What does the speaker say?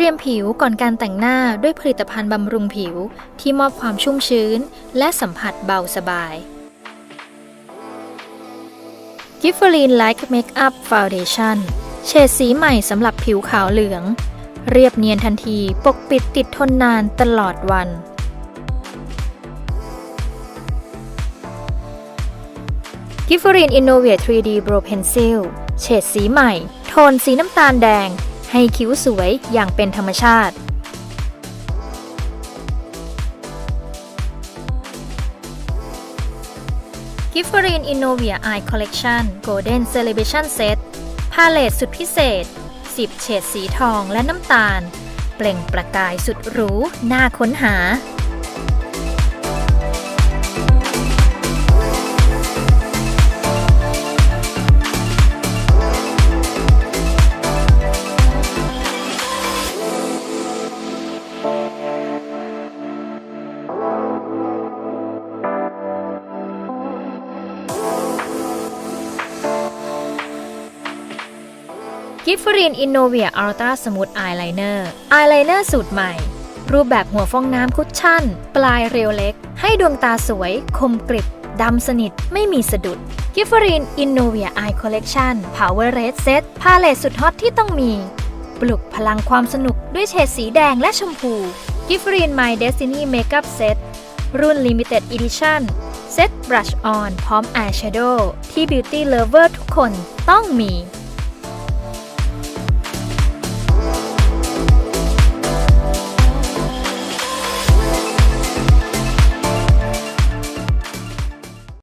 รียมผิวก่อนการแต่งหน้าด้วยผลิตภัณฑ์บำรุงผิวที่มอบความชุ่มชื้น และสัมผัสเบาสบาย g i f f e r i n Like Makeup Foundation เฉดสีใหม่สำหรับผิวขาวเหลือง เรียบเนียนทันทีปกปิดติดทนนานตลอดวันกิฟฟรีน Innovate 3D Bro Pencil เฉดสีใหม่ โทนสีน้ำตาลแดง ให้คิ้วสวยอย่างเป็นธรรมชาติกิฟฟรีน Innovia Eye Collection Golden Celebration Set พาเลตสุดพิเศษ 10 เฉดสีทองและน้ำตาล เปล่งประกายสุดหรูน่าค้นหา กิฟฟรีนอินโนเวียอัลตราสมูทอายไลเนอร์อายไลเนอร์สูตรใหม่ รูปแบบหัวฟองน้ำคุชชั่น ปลายเรียวเล็ก ให้ดวงตาสวย คมกริบดำสนิทไม่มีสะดุดกิฟฟรีนอินโนเวียไอคอลเลกชันพาวเวอร์เรดเซตพาเลตสุดฮอตที่ต้องมี ปลุกพลังความสนุกด้วยเฉดสีแดงและชมพูกิฟฟรีน My Destiny Makeup Set รุ่น Limited Edition เซตบรัชออนพร้อมอายแชโดว์ที่ Beauty Lover ทุกคนต้องมี